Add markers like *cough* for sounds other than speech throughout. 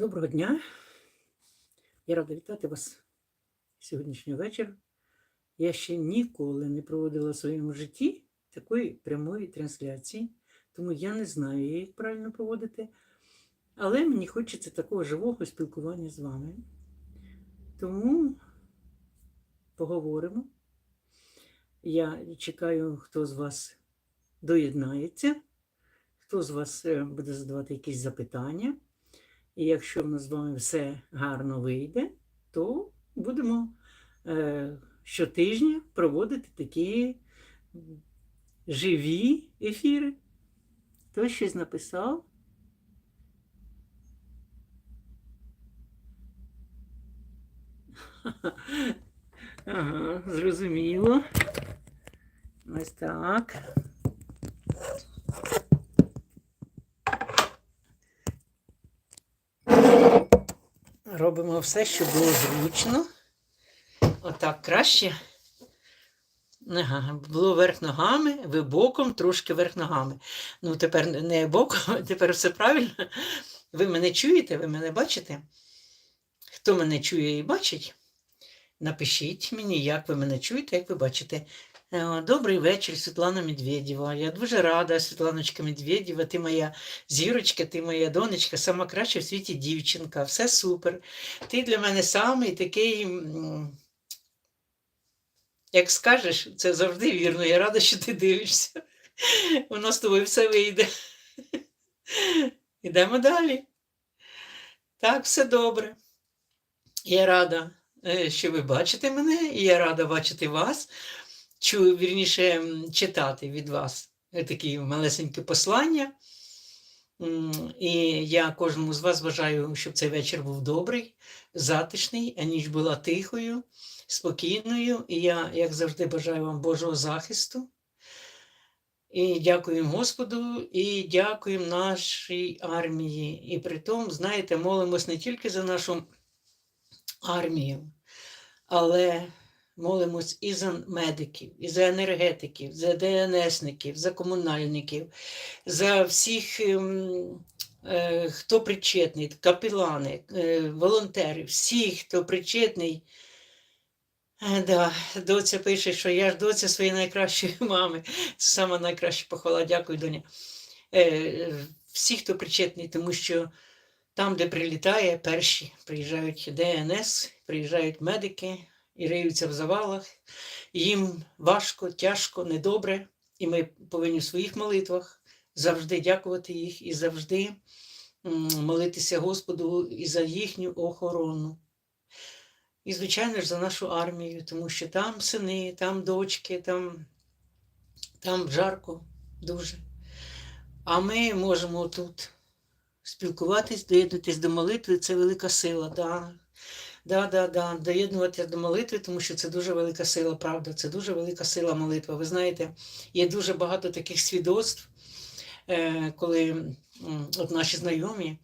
Доброго дня. Я рада вітати вас сьогоднішній вечір. Я ще ніколи не проводила в своєму житті такої прямої трансляції, тому я не знаю, як правильно проводити. Але мені хочеться такого живого спілкування з вами. Тому поговоримо. Я чекаю, хто з вас доєднається, хто з вас е, буде задавати якісь запитання. І якщо в нас з вами все гарно вийде, то будемо е, щотижня проводити такі живі ефіри. Хтось щось написав? *laughs* Ага, зрозуміло. Ось так. Робимо все, щоб було зручно. Отак краще. Ага, було верх ногами, ви боком, трошки верх ногами. Ну, тепер не боком, *laughs* тепер все правильно. Ви мене чуєте, ви мене бачите? Хто мене чує і бачить, напишіть мені, як ви мене чуєте, як ви бачите. Е, Добрий вечір, Світлана Медведєва. Я дуже рада, Світланочка Медведєва. Ти моя зірочка, ти моя донечка, сама краща в світі дівчинка. Все супер. Ти для мене самий такий. Як скажеш, це завжди вірно. Я рада, що ти дивишся. У нас з тобою все вийде. Йдемо далі. Так, все добре. Я рада, е, що ви бачите мене, і я рада бачити вас. Чу, вірніше, читати від вас такі малесенькі послання. І я кожному з вас бажаю, щоб цей вечір був добрий, затишний, а ніч була тихою, спокійною. І я, як завжди, бажаю вам Божого захисту. І дякуємо Господу, і дякуємо нашій армії. І при тому, знаєте, молимось не тільки за нашу армію, але молимось і за медиків, і за енергетиків, за ДНСників, за комунальників, за всіх, ем, е, хто причетний, капелани, е, волонтери, всі, хто причетний. Е, Да, доця пише, що я ж доця своєї найкращої *laughs* мами. Це найкраща похвала. Дякую, доня. Всі, хто причетний, тому що там, де прилітає, перші приїжджають ДНС, приїжджають медики і риються в завалах. Їм важко, тяжко, недобре, і ми повинні в своїх молитвах завжди дякувати їх і завжди молитися Господу і за їхню охорону. І, звичайно ж, за нашу армію, тому що там сини, там дочки, там, там жарко дуже. А ми можемо тут спілкуватись, доєднатись до молитви це велика сила. Да. Да, да, да. Доєднуватися до молитви, тому що це дуже велика сила, правда, це дуже велика сила молитва. Ви знаєте, є дуже багато таких свідоцтв, е, коли от наші знайомі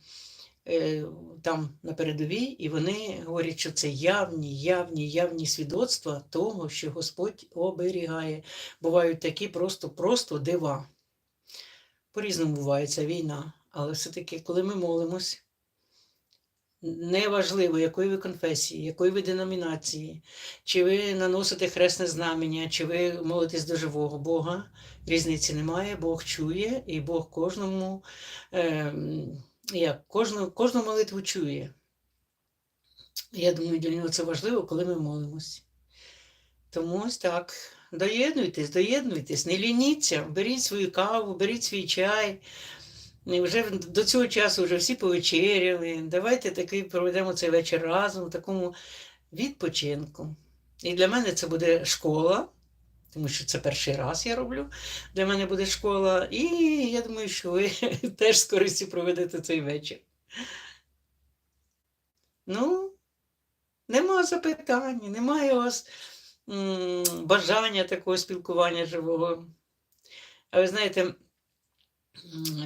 е, там на передовій, і вони говорять, що це явні, явні, явні свідоцтва того, що Господь оберігає. Бувають такі просто, просто дива. По-різному буває ця війна, але все-таки, коли ми молимось, неважливо, якої ви конфесії, якої ви деномінації, чи ви наносите хресне знамення, чи ви молитесь до живого Бога, різниці немає, Бог чує, і Бог кожному, е, як, кожну, кожну молитву чує. Я думаю, для нього це важливо, коли ми молимось. Тому ось так. Доєднуйтесь, доєднуйтесь, не лініться, беріть свою каву, беріть свій чай. Вже до цього часу вже всі повечеряли. Давайте такий проведемо цей вечір разом, в такому відпочинку. І для мене це буде школа, тому що це перший раз я роблю. Для мене буде школа. І я думаю, що ви *laughs* теж з користю проведете цей вечір. Ну, нема запитань, немає у вас м, бажання такого спілкування живого. А ви знаєте,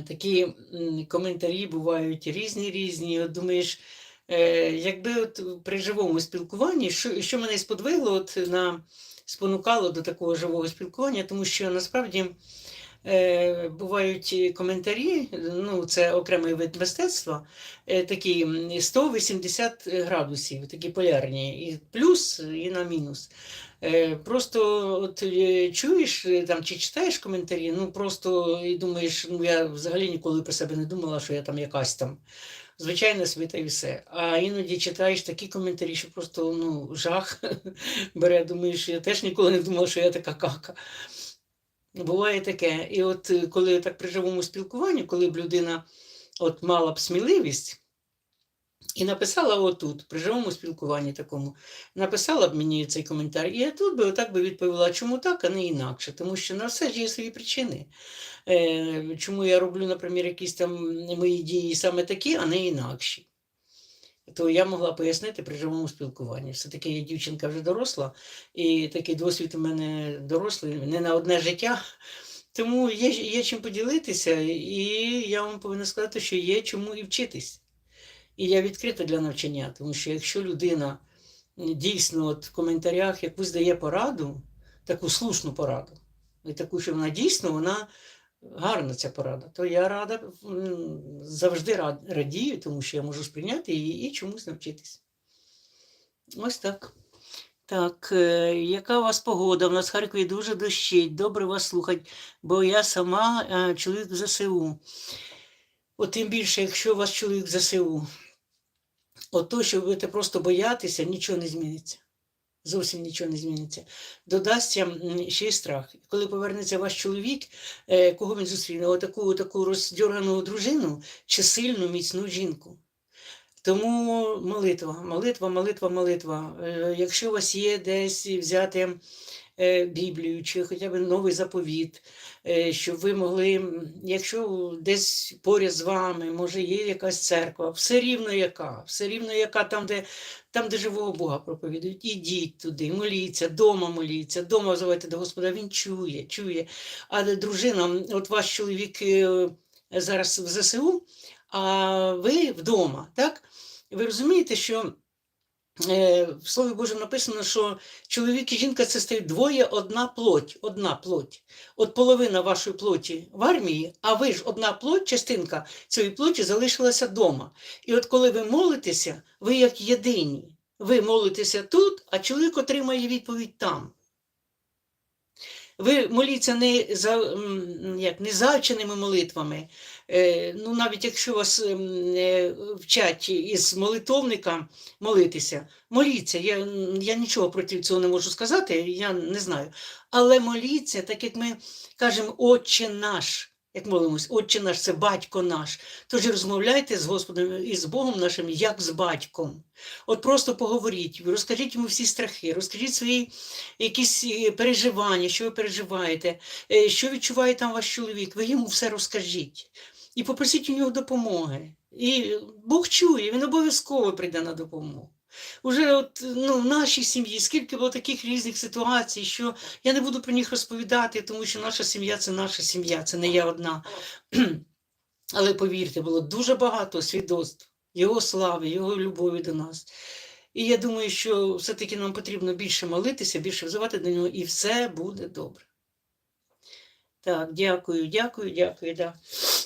такі коментарі бувають різні різні. От думаєш, е, якби от при живому спілкуванні, що, що мене сподвигло, от на, спонукало до такого живого спілкування, тому що насправді е, бувають коментарі, ну, це окремий вид мистецтва, е, такі 180 градусів, такі полярні, і плюс, і на мінус. Е, Просто от, е, чуєш е, там, чи читаєш коментарі, ну просто і думаєш, ну я взагалі ніколи про себе не думала, що я там якась там звичайна світа і все. А іноді читаєш такі коментарі, що просто ну, жах *laughs* бере, думаєш, я теж ніколи не думала, що я така кака. Буває таке. І от коли так при живому спілкуванні, коли б людина от мала б сміливість і написала отут, при живому спілкуванні такому, написала б мені цей коментар, і я тут би отак би відповіла, чому так, а не інакше. Тому що на все ж є свої причини. Е, чому я роблю, наприклад, якісь там мої дії саме такі, а не інакші. То я могла пояснити при живому спілкуванні. Все-таки я дівчинка вже доросла, і такий досвід у мене дорослий, не на одне життя. Тому є, є чим поділитися, і я вам повинна сказати, що є чому і вчитись. І я відкрита для навчання, тому що якщо людина дійсно от в коментарях якусь дає пораду, таку слушну пораду, і таку, що вона дійсно вона гарна ця порада, то я рада завжди рад, радію, тому що я можу сприйняти її і чомусь навчитись. Ось так. Так, е, яка у вас погода? У нас в Харкові дуже дощить. Добре вас слухати, бо я сама е, чоловік ЗСУ. От тим більше, якщо у вас чоловік ЗСУ, от то, що ви будете просто боятися, нічого не зміниться. Зовсім нічого не зміниться. Додасться ще й страх. Коли повернеться ваш чоловік, е, кого він зустріне? Отаку, таку роздьоргану дружину чи сильну, міцну жінку. Тому молитва, молитва, молитва, молитва. Е, Якщо у вас є десь взяти Біблію чи хоча б новий заповіт, е, щоб ви могли, якщо десь поряд з вами, може, є якась церква, все рівно яка, все рівно яка там, де, там, де живого Бога проповідують, ідіть туди, моліться, дома моліться, дома взивайте до Господа, він чує, чує. А дружина, от ваш чоловік е, зараз в ЗСУ, а ви вдома, так? Ви розумієте, що е, в Слові Божому написано, що чоловік і жінка це стають двоє, одна плоть, одна плоть. От половина вашої плоті в армії, а ви ж одна плоть, частинка цієї плоті залишилася вдома. І от коли ви молитеся, ви як єдині. Ви молитеся тут, а чоловік отримає відповідь там. Ви моліться не за як, не завченими молитвами. Е, ну, навіть якщо вас ем, е, вчать із молитовника молитися, моліться. Я, я нічого проти цього не можу сказати, я не знаю. Але моліться, так як ми кажемо, Отче наш. Як молимось, Отче наш, це батько наш. Тож розмовляйте з Господом і з Богом нашим, як з батьком. От просто поговоріть, розкажіть йому всі страхи, розкажіть свої якісь е, переживання, що ви переживаєте, що відчуває там ваш чоловік. Ви йому все розкажіть і попросіть у нього допомоги. І Бог чує, він обов'язково прийде на допомогу. Уже от, ну, в нашій сім'ї скільки було таких різних ситуацій, що я не буду про них розповідати, тому що наша сім'я це наша сім'я, це не я одна. *clears throat* Але повірте, було дуже багато свідоцтв Його слави, Його любові до нас. І я думаю, що все-таки нам потрібно більше молитися, більше взивати до нього, і все буде добре. Так, дякую, дякую, дякую. Да.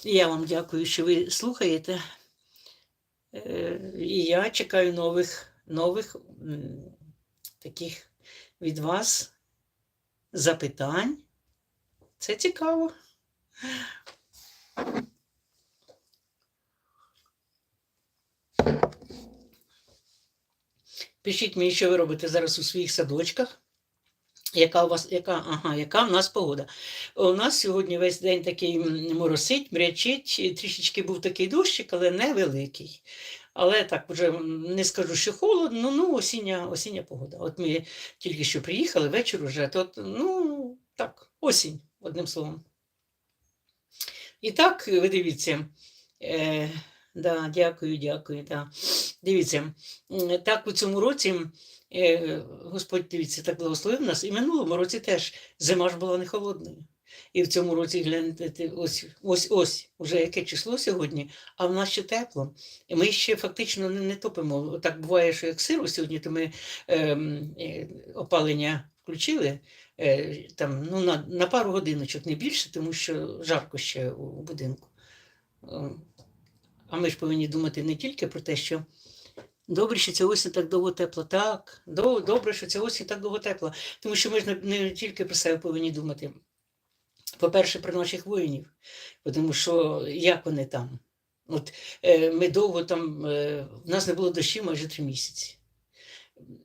Я вам дякую, що ви слухаєте. Е, І я чекаю нових, нових таких від вас запитань. Це цікаво. Пишіть мені, що ви робите зараз у своїх садочках. Яка у вас, яка, ага, яка в нас погода? У нас сьогодні весь день такий моросить, мрячить, трішечки був такий дощик, але невеликий. Але так вже не скажу, що холодно, ну осіння, осіння погода. От ми тільки що приїхали вечір уже, то ну так, осінь, одним словом. І так, ви дивіться, е, да, дякую, дякую. Да. Дивіться, так у цьому році е, Господь, дивіться, так благословив нас. І минулому році теж зима ж була не холодною. І в цьому році гляньте, ось, ось, ось, уже яке число сьогодні, а в нас ще тепло. І ми ще фактично не, не топимо. Так буває, що як сиру сьогодні, то ми ем, е, опалення включили, Е, там, ну, на, на пару годиночок не більше, тому що жарко ще у будинку. А ми ж повинні думати не тільки про те, що добре, що ця осінь так довго тепла. Так, добре, що ця осінь так довго тепла. Тому що ми ж не, тільки про себе повинні думати. По-перше, про наших воїнів, тому що як вони там? От е, ми довго там, е, в нас не було дощів майже три місяці.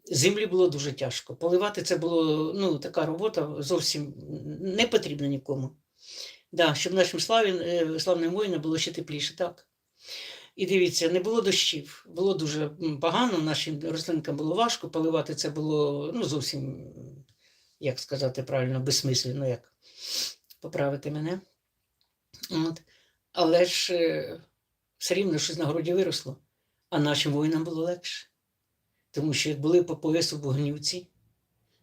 Землі було дуже тяжко. Поливати це було ну, така робота зовсім не потрібна нікому. Да, щоб нашим славін, е, славним воїнам було ще тепліше, так. І дивіться, не було дощів. Було дуже погано, нашим рослинкам було важко, поливати це було ну, зовсім, як сказати правильно, безсмислено, як поправити мене. От. Але ж е, все рівно щось на городі виросло, а нашим воїнам було легше. Тому що як були по поясу вогнівці,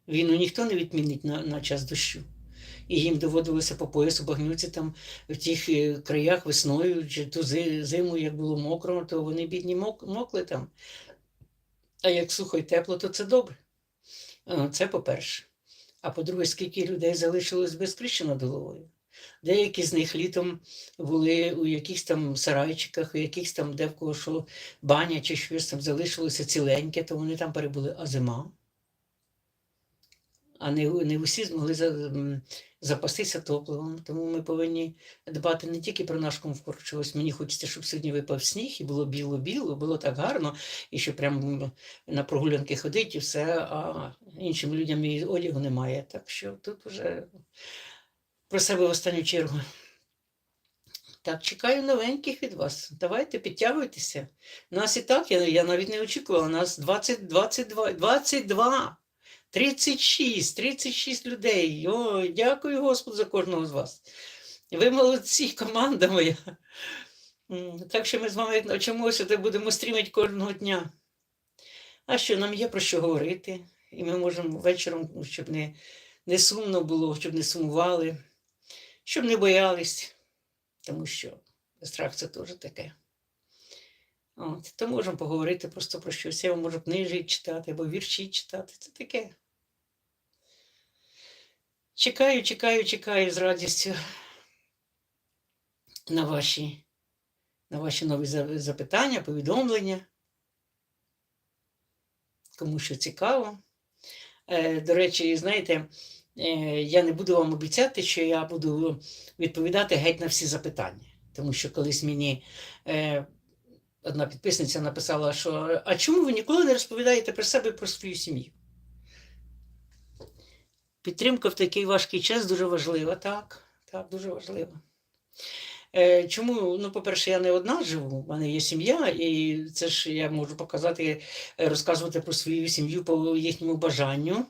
війну ніхто не відмінить на, на час дощу. І їм доводилося по поясу багнюці там в тих е, краях весною чи ту зиму, як було мокро, то вони бідні мок, мокли там. А як сухо і тепло, то це добре. Це по-перше. А по-друге, скільки людей залишилось без криші над головою. Деякі з них літом були у якихось там сарайчиках, у якихось там, де в кого що баня чи щось там залишилося ціленьке, то вони там перебули, а зима. А не, не усі змогли за, запастися топливом. Тому ми повинні дбати не тільки про наш комфорт. що ось мені хочеться, щоб сьогодні випав сніг і було біло-біло, було так гарно, і що прям на прогулянки ходить і все, а іншим людям і одягу немає. Так що тут вже про себе в останню чергу. Так, чекаю новеньких від вас. Давайте підтягуйтеся. Нас і так, я, я навіть не очікувала, нас 20, 22, 22, 36, 36 людей. Ой, дякую Господу за кожного з вас. Ви молодці, команда моя. Так що ми з вами навчимося, та будемо стрімити кожного дня. А що нам є про що говорити? І ми можемо вечором, щоб не, не сумно було, щоб не сумували, щоб не боялись тому що страх це теж таке. От, то можемо поговорити просто про щось. Я можу книжки читати або вірші читати. Це таке. Чекаю, чекаю, чекаю з радістю на ваші, на ваші нові запитання, повідомлення. Кому що цікаво. Е, До речі, знаєте, е, я не буду вам обіцяти, що я буду відповідати геть на всі запитання. Тому що колись мені е, одна підписниця написала, що а чому ви ніколи не розповідаєте про себе про свою сім'ю? Підтримка в такий важкий час дуже важлива, так, так, дуже важлива. Е, Чому? Ну, по-перше, я не одна живу, в мене є сім'я, і це ж я можу показати, е, розказувати про свою сім'ю по їхньому бажанню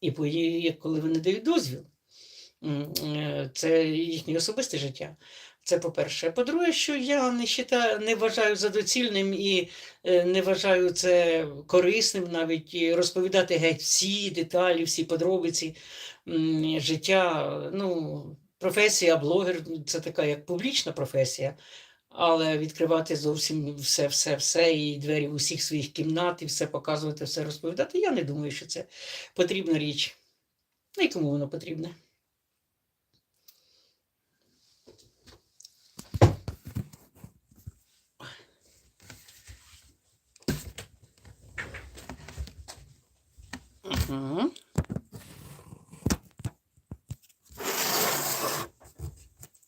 і по її, коли вони дають дозвіл. Е, Це їхнє особисте життя. Це по-перше. По-друге, що я не, считаю, не вважаю за доцільним і е, не вважаю це корисним навіть і розповідати геть всі деталі, всі подробиці життя. Ну, професія блогер це така як публічна професія, але відкривати зовсім все, все, все, і двері усіх своїх кімнат, і все показувати, все розповідати. Я не думаю, що це потрібна річ. Ну і кому воно потрібне. Угу.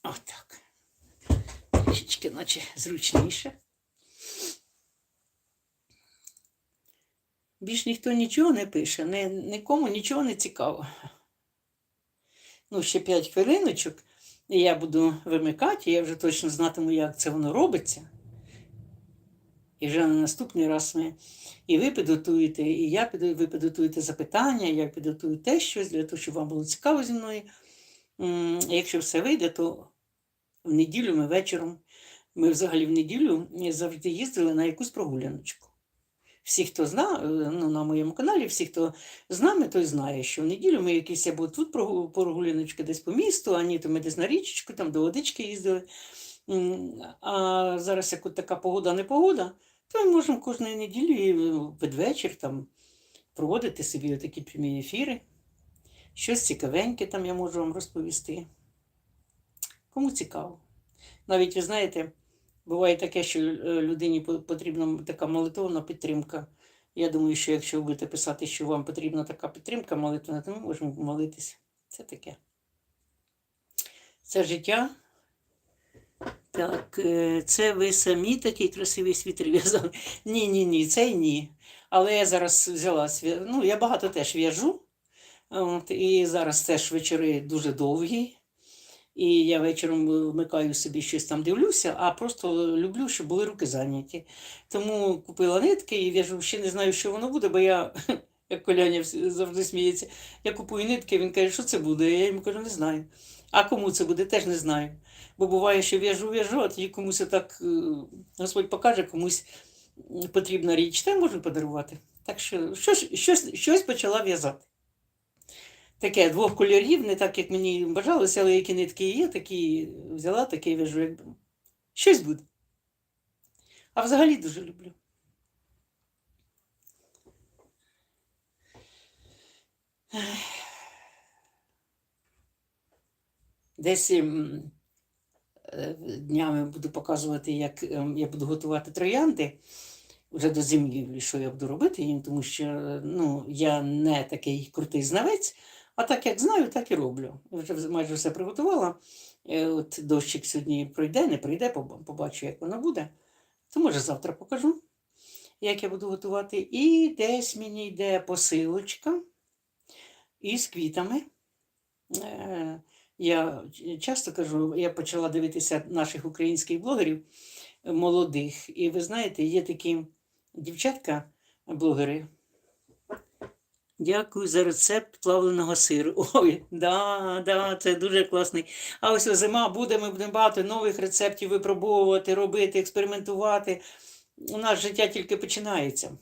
Отак. Трішечки, наче зручніше. Більш ніхто нічого не пише, ні, нікому нічого не цікаво. Ну, ще 5 хвилиночок, і я буду вимикати, і я вже точно знатиму, як це воно робиться. І вже на наступний раз ми і ви підготуєте, і я ви підготуєте запитання, я підготую те щось для того, щоб вам було цікаво зі мною. Якщо все вийде, то в неділю ми вечором, ми взагалі в неділю завжди їздили на якусь прогуляночку. Всі, хто зна, е, ну, на моєму каналі, всі, хто з нами, той знає, що в неділю ми якісь або тут прогуляночки десь по місту, а ні, то ми десь на річечку, там до водички їздили. А зараз, як от така погода, не погода, ми можемо кожної неділі е, під там проводити собі такі прямі ефіри, Щось цікавеньке там я можу вам розповісти. Кому цікаво. Навіть ви знаєте, буває таке, що е, людині потрібна така молитовна підтримка. Я думаю, що якщо ви будете писати, що вам потрібна така підтримка молитвена, то ми можемо молитися. Це таке. Це життя. Так, е, це ви самі такий красивий світер в'язали? *laughs* Ні, ні, ні, це ні. Але я зараз взяла ну, я багато теж в'яжу. От, і зараз теж вечори дуже довгі. І я вечором вмикаю собі щось там дивлюся, а просто люблю, щоб були руки зайняті. Тому купила нитки і в'яжу, ще не знаю, що воно буде, бо я, *laughs* як Коляня завжди сміється, я купую нитки, він каже, що це буде? Я йому кажу, не знаю. А кому це буде, теж не знаю. Бо буває, що в'яжу, в'яжу, а тоді комусь так е, Господь покаже, комусь потрібна річ, й можу подарувати. Так що щось, щось, щось почала в'язати. Таке двох кольорів, не так, як мені бажалося, але які нитки є, такі взяла, такі в'яжу, якби. Щось буде. А взагалі дуже люблю. Десь ем, днями буду показувати, як ем, я буду готувати троянди вже до зимівлі, що я буду робити їм, тому що е, ну, я не такий крутий знавець, а так як знаю, так і роблю. Вже майже все приготувала. Е, От дощик сьогодні пройде, не пройде, побачу, як воно буде. То може завтра покажу, як я буду готувати. І десь мені йде посилочка із квітами. Е, Я часто кажу, я почала дивитися наших українських блогерів е, молодих. І ви знаєте, є такі дівчатка-блогери. Дякую за рецепт плавленого сиру. *laughs* Ой, да, да, це дуже класний. А ось зима буде, ми будемо багато нових рецептів випробовувати, робити, експериментувати. У нас життя тільки починається.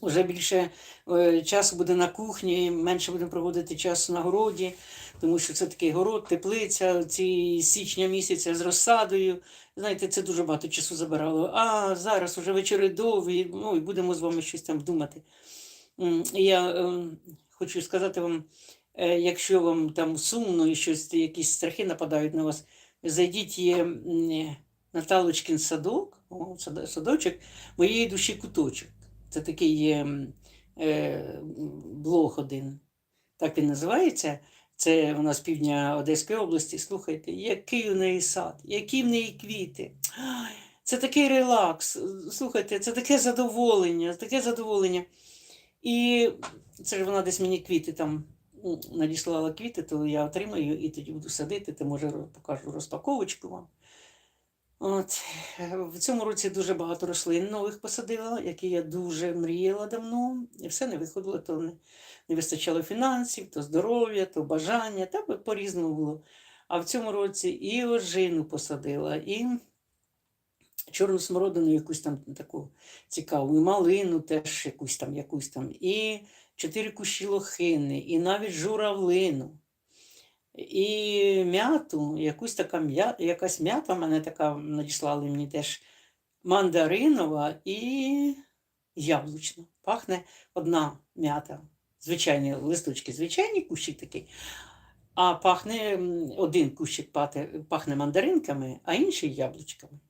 Уже більше е, часу буде на кухні, менше будемо проводити часу на городі, тому що це такий город, теплиця, ці січня місяця з розсадою. Знаєте, це дуже багато часу забирало. А зараз вже вечори довгі, ну і будемо з вами щось там думати. Я е, хочу сказати вам, е, якщо вам там сумно і щось, якісь страхи нападають на вас, зайдіть є Наталочкин садок, о, садочок моєї душі куточок. Це такий є е, блог один. Так він називається. Це вона з півдня Одеської області. Слухайте, який у неї сад, які в неї квіти. Це такий релакс. Слухайте, це таке задоволення, таке задоволення. І це ж вона десь мені квіти там надіслала квіти, то я отримаю і тоді буду садити, то може покажу розпаковочку вам. От. В цьому році дуже багато рослин нових посадила, які я дуже мріяла давно, і все не виходило, то не, не вистачало фінансів, то здоров'я, то бажання, та по- по-різному було. А в цьому році і ожину посадила, і чорну смородину якусь там таку цікаву, і малину теж якусь там, якусь там, і чотири кущі лохини, і навіть журавлину. І м'яту, якусь така м'я, якась м'ята мене така надіслали мені теж мандаринова і яблучна. Пахне одна м'ята. Звичайні листочки, звичайний кущик такий. А пахне один кущик пахне мандаринками, а інший яблучками.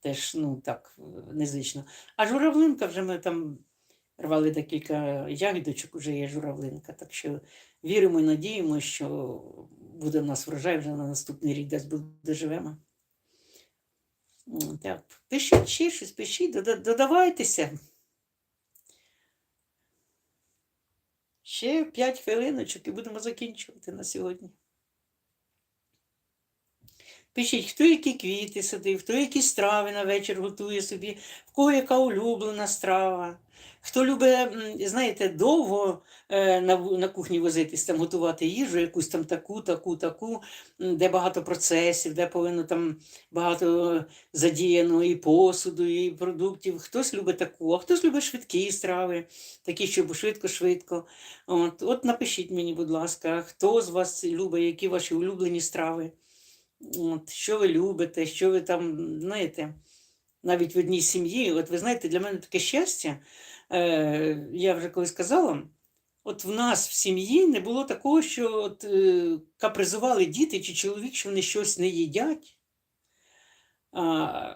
Теж, ну так, е, незвично. А журавлинка вже ми там рвали декілька ягідочок, вже є журавлинка. Так що віримо і надіємося, що буде в нас врожай вже на наступний рік, десь буде живемо. Так, пишіть ще щось, пишіть, додавайтеся. Ще 5 хвилиночок і будемо закінчувати на сьогодні. Пишіть, хто які квіти садив, хто які страви на вечір готує собі, в кого яка улюблена страва. Хто любить, знаєте, довго е, на, на кухні возитись, там готувати їжу, якусь там таку, таку, таку, де багато процесів, де повинно там багато задіяно і посуду, і продуктів. Хтось любить таку, а хтось любить швидкі страви, такі, щоб швидко-швидко. От, от напишіть мені, будь ласка, хто з вас любить, які ваші улюблені страви. От, що ви любите, що ви там, знаєте, навіть в одній сім'ї. От ви знаєте, для мене таке щастя. Е, я вже колись казала, от в нас в сім'ї не було такого, що от, е, капризували діти чи чоловік, що вони щось не їдять. А,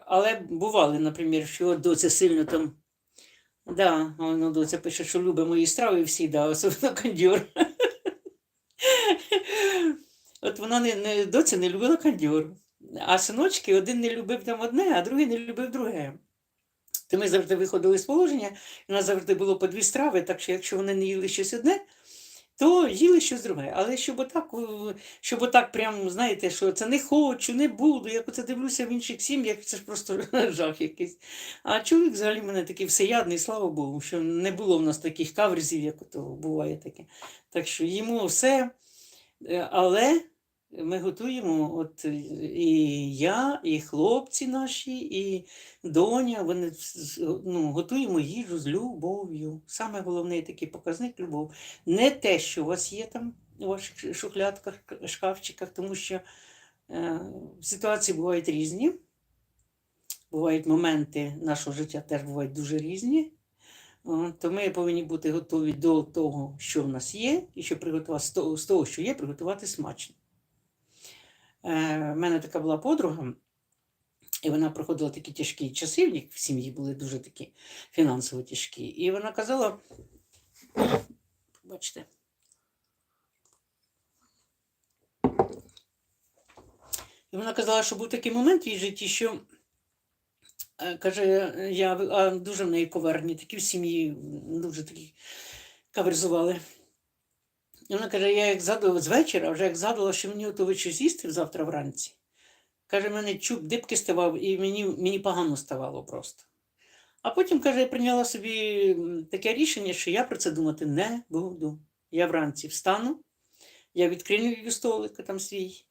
але бували, наприклад, що доця сильно там. Да, ну, доця пише, що любить мої страви всі, да, особливо кондьор. *laughs* От вона не, не доця не любила кондьор. А синочки один не любив там одне, а другий не любив друге. То ми завжди виходили з положення, у нас завжди було по дві страви, так що якщо вони не їли щось одне, то їли щось друге. Але щоб отак, щоб отак прям, знаєте, що це не хочу, не буду, як оце дивлюся в інших сім'ях, це ж просто *laughs* жах якийсь. А чоловік взагалі в мене такий всеядний, слава Богу, що не було в нас таких каверзів, як ото буває таке. Так що їмо все, е, але ми готуємо, от і я, і хлопці наші, і доня, вони ну, готуємо їжу з любов'ю. Саме головний такий показник любов. Не те, що у вас є там у ваших шухлядках, шкафчиках, тому що е, ситуації бувають різні. Бувають моменти нашого життя теж бувають дуже різні. То ми повинні бути готові до того, що в нас є, і щоб приготувати з того, що є, приготувати смачно. Е, в мене така була подруга, і вона проходила такі тяжкі часи, в них в сім'ї були дуже такі фінансово тяжкі. І вона казала, бачите, і вона казала, що був такий момент в її житті, що е, каже, я а дуже в неї коверні, такі в сім'ї дуже такі каверзували. І вона каже, я як задала з вечора, вже як задала, що мені готові щось їсти завтра вранці. Каже, мене чуб дибки ставав, і мені, мені погано ставало просто. А потім, каже, я прийняла собі таке рішення, що я про це думати не буду. Я вранці встану, я відкрию столик там свій,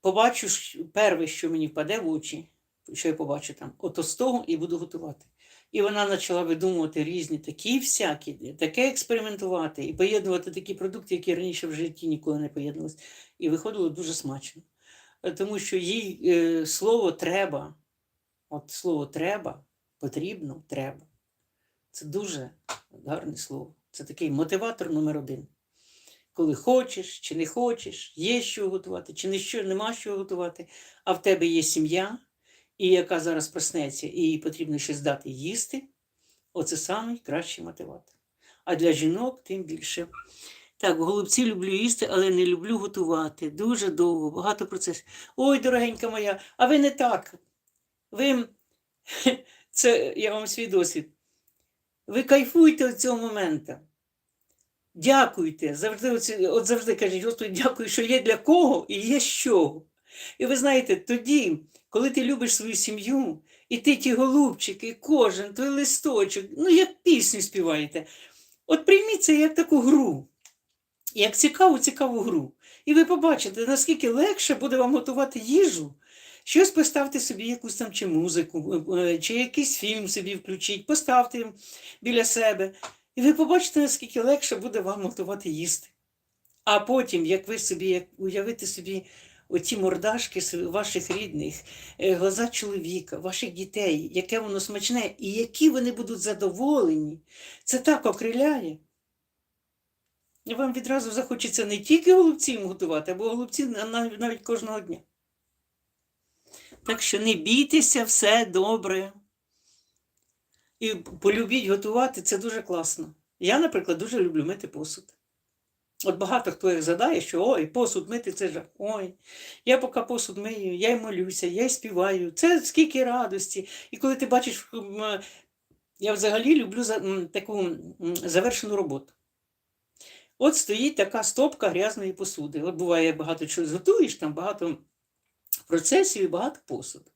побачу перше, що мені впаде в очі, що я побачу там, ото з того і буду готувати. І вона почала видумувати різні такі всякі, таке експериментувати і поєднувати такі продукти, які раніше в житті ніколи не поєднувалися. І виходило дуже смачно. Е, Тому що їй е, слово треба, от слово треба, потрібно, треба. Це дуже гарне слово. Це такий мотиватор номер один. Коли хочеш чи не хочеш, є що готувати, чи не що, нема що готувати, а в тебе є сім'я, і яка зараз проснеться, і їй потрібно щось дати їсти, оце найкращий мотиватор. А для жінок тим більше. Так, голубці люблю їсти, але не люблю готувати. Дуже довго, багато процесів. Ой, дорогенька моя, а ви не так. Ви, *laughs* це я вам свій досвід. Ви кайфуйте від цього моменту. Дякуйте. Завжди, от завжди кажіть, Господи, дякую, що є для кого і є з чого. І ви знаєте, тоді, коли ти любиш свою сім'ю, і ти ті голубчики, кожен, той листочок, ну як пісню співаєте, от прийміть це як таку гру, як цікаву, цікаву гру. І ви побачите, наскільки легше буде вам готувати їжу. Щось поставте собі якусь там чи музику, е, чи якийсь фільм собі включіть, поставте біля себе. І ви побачите, наскільки легше буде вам готувати їсти. А потім, як ви собі, як уявити собі оці мордашки ваших рідних, е, глаза чоловіка, ваших дітей, яке воно смачне, і які вони будуть задоволені, це так окриляє. Вам відразу захочеться не тільки голубців готувати, або голубці навіть кожного дня. Так що не бійтеся, все добре. І полюбіть готувати це дуже класно. Я, наприклад, дуже люблю мити посуд. От багато хто їх задає, що ой, посуд мити це жах. Ой, я поки посуд мию, я й молюся, я й співаю. Це скільки радості. І коли ти бачиш, я взагалі люблю таку завершену роботу. От стоїть така стопка грязної посуди. От буває, багато чого готуєш, там багато процесів і багато посуду.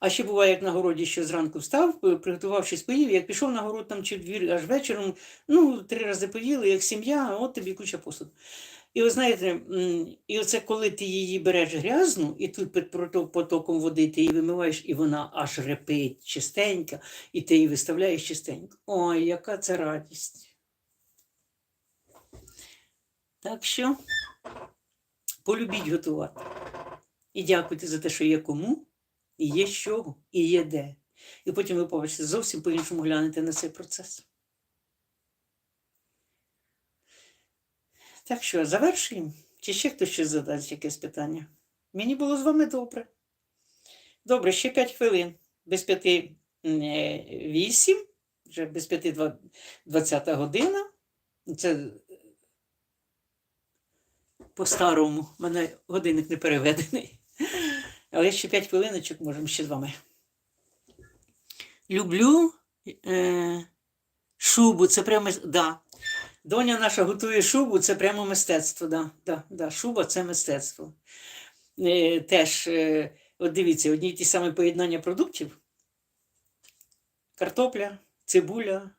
А ще буває, як на городі, що зранку встав, п- приготував щось поїв, як пішов на город там чи двір аж вечором, ну, три рази поїли, як сім'я, от тобі куча посуду. І ви знаєте, і оце коли ти її береш грязну, і тут під потоком води ти її вимиваєш, і вона аж репить чистенька, і ти її виставляєш чистенько. Ой, яка це радість. Так що полюбіть готувати. І дякуйте за те, що є кому, і є чого, і є де. І потім ви побачите зовсім по-іншому глянете на цей процес. Так що, завершуємо? Чи ще хтось щось задасть якесь питання? Мені було з вами добре. Добре, ще 5 хвилин. Без п'яти е, вісім, вже без п'яти два- двадцята година. Це по-старому, в мене годинник не переведений. Але ще 5 хвилиночок можемо ще з вами. Люблю е, шубу, це прямо. Да. Доня наша готує шубу, це прямо мистецтво. Да, да, да. Шуба це мистецтво. Е, теж, е, от дивіться, одні й ті самі поєднання продуктів: картопля, цибуля,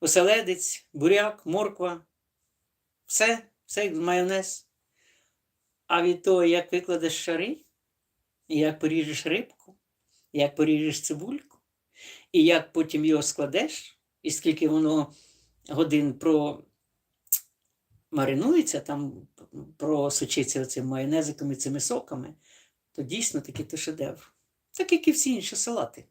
оселедець, буряк, морква. Все, все як майонез. А від того, як викладеш шари, і як поріжеш рибку, як поріжеш цибульку, і як потім його складеш, і скільки воно годин про маринується, там просочиться цим майонезиком і цими соками, то дійсно таки то шедевр. Так як і всі інші салати.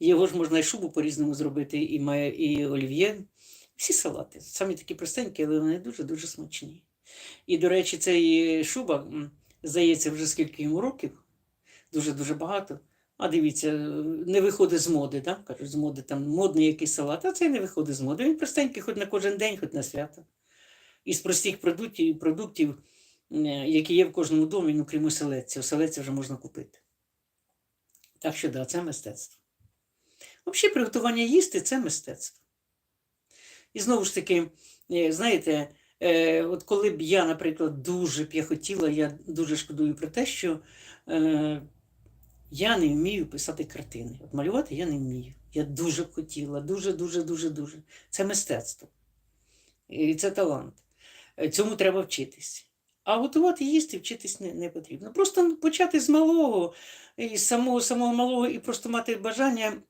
Його ж можна і шубу по-різному зробити, і, має, і олів'є. Всі салати. Самі такі простенькі, але вони дуже-дуже смачні. І, до речі, цей шуба, здається, вже скільки йому років, дуже-дуже багато. А дивіться, не виходить з моди, да? кажуть, з моди там модний якийсь салат, а цей не виходить з моди. Він простенький хоч на кожен день, хоч на свято. Із простих продуктів, продуктів які є в кожному домі, ну крім оселедця. Оселедця вже можна купити. Так що, да, це мистецтво. Взагалі, приготування їсти це мистецтво. І знову ж таки, е, знаєте, е, от коли б я, наприклад, дуже б я хотіла, я дуже шкодую про те, що е, я не вмію писати картини. От малювати я не вмію. Я дуже б хотіла, дуже, дуже, дуже, дуже. Це мистецтво. І це талант. Е, Цьому треба вчитись. А готувати їсти вчитись не, не потрібно. Просто почати з малого, з самого самого малого, і просто мати бажання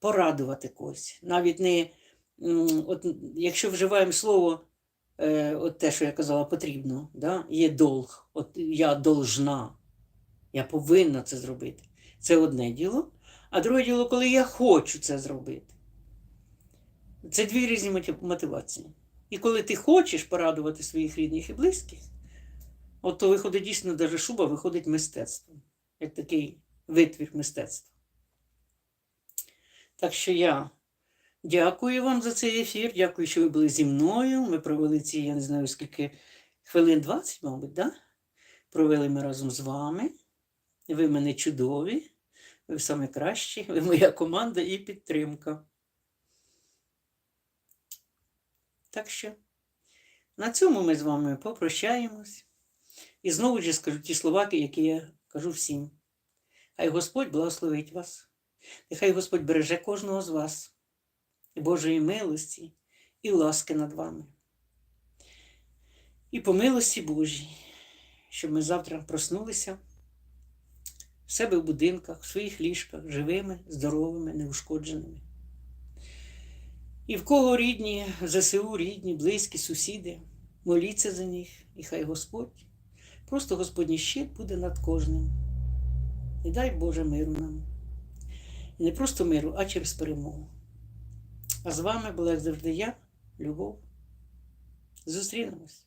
порадувати когось. Навіть не, от, якщо вживаємо слово, е, от те, що я казала, потрібно, да? є долг. От я должна, я повинна це зробити. Це одне діло. А друге діло, коли я хочу це зробити. Це дві різні мотивації. І коли ти хочеш порадувати своїх рідних і близьких, от то виходить дійсно, навіть шуба виходить мистецтвом, як такий витвір мистецтва. Так що я дякую вам за цей ефір. Дякую, що ви були зі мною. Ми провели ці, я не знаю, скільки хвилин 20, мабуть, да? провели ми разом з вами. Ви мене чудові, ви саме кращі, ви моя команда і підтримка. Так що на цьому ми з вами попрощаємось. І знову ж скажу ті слова, які я кажу всім. Хай Господь благословить вас. Нехай Господь береже кожного з вас, і Божої милості і ласки над вами. І по милості Божій, щоб ми завтра проснулися в себе в будинках, в своїх ліжках, живими, здоровими, неушкодженими. І в кого рідні, ЗСУ, рідні, близькі, сусіди, моліться за них, і хай Господь, просто Господній щит буде над кожним. І дай Боже миру нам. І не просто миру, а через перемогу. А з вами була, завжди, я, Любов. Зустрінемось.